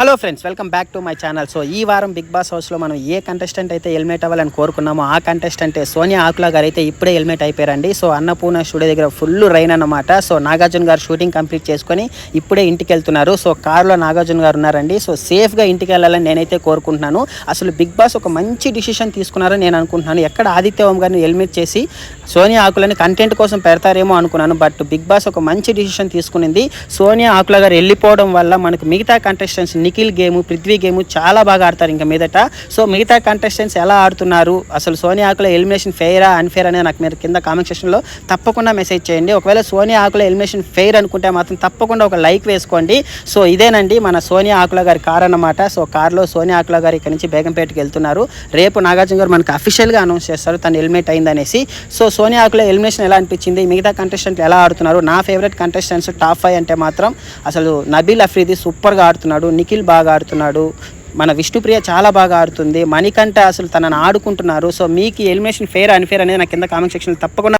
Hello friends welcome back to my channel so ఈ వారం big boss హౌస్లో మనం ఏ కంటెస్టెంట్ అయితే హెల్మెట్ అవ్వాలని కోరుకున్నామో ఆ కంటెస్టెంట్ సోనియా ఆకులా గారు అయితే ఇప్పుడే హెల్మెట్ అయిపోయారండి. సో అన్నపూర్ణ స్టూడియో దగ్గర ఫుల్ రైన్ అన్నమాట. So Nagarjuna garu shooting complete చేసుకొని ఇప్పుడే ఇంటికి వెళ్తున్నారు. సో కారులో నాగార్జున గారు ఉన్నారండి. సో సేఫ్గా ఇంటికి వెళ్ళాలని నేనైతే కోరుకుంటున్నాను. అసలు బిగ్ బాస్ ఒక మంచి డిసిషన్ తీసుకున్నారని నేను అనుకుంటున్నాను. ఎక్కడ ఆదిత్య ఓం గారిని హెల్మెట్ చేసి సోనియా ఆకులని కంటెంట్ కోసం పెడతారేమో అనుకున్నాను. బట్ బిగ్ బాస్ ఒక మంచి డిసిషన్ తీసుకునింది. సోనియా ఆకుల గారు వెళ్ళిపోవడం వల్ల మనకు మిగతా contestants Nikhil game Prithvi game చాలా బాగా ఆడతారు ఇంకా మీదట. సో మిగతా కంటెస్టెంట్స్ ఎలా ఆడుతున్నారు? అసలు సోనియా ఆకుల ఎలిమినేషన్ ఫెయిరా అన్ఫేర్ అనేది నాకు మీరు కింద కామెంట్ సెక్షన్లో తప్పకుండా మెసేజ్ చేయండి. ఒకవేళ సోనియా ఆకుల ఎలిమినేషన్ ఫెయిర్ అనుకుంటే మాత్రం తప్పకుండా ఒక లైక్ వేసుకోండి. సో ఇదేనండి మన సోనియా ఆకుల గారి కార్ అన్నమాట. సో కార్లో సోనియా ఆకుల గారు ఇక్కడ నుంచి బేగంపేటకి వెళ్తున్నారు. రేపు నాగార్జున గారు మనకు అఫీషియల్గా అనౌన్స్ చేస్తారు తను హెల్మెట్ అయిందనేసి. సో సోనియా ఆకుల ఎలిమినేషన్ ఎలా అనిపించింది? మిగతా కంటెస్టెంట్లు ఎలా ఆడుతున్నారు? నా ఫేవరెట్ కంటెస్టెంట్స్ టాప్ ఫైవ్ అంటే మాత్రం అసలు నబీల్ అఫ్రీది సూపర్గా ఆడుతున్నాడు. నిఖిల్ బాగా ఆడుతున్నాడు. మన విష్ణుప్రియ చాలా బాగా ఆడుతుంది. మణికంఠ అసలు తనను ఆడుకుంటున్నారు. సో మీకు ఎలిమినేషన్ ఫేర్ అన్ఫేర్ అనేది నాకు కింద కామెంట్ సెక్షన్ తప్పకుండా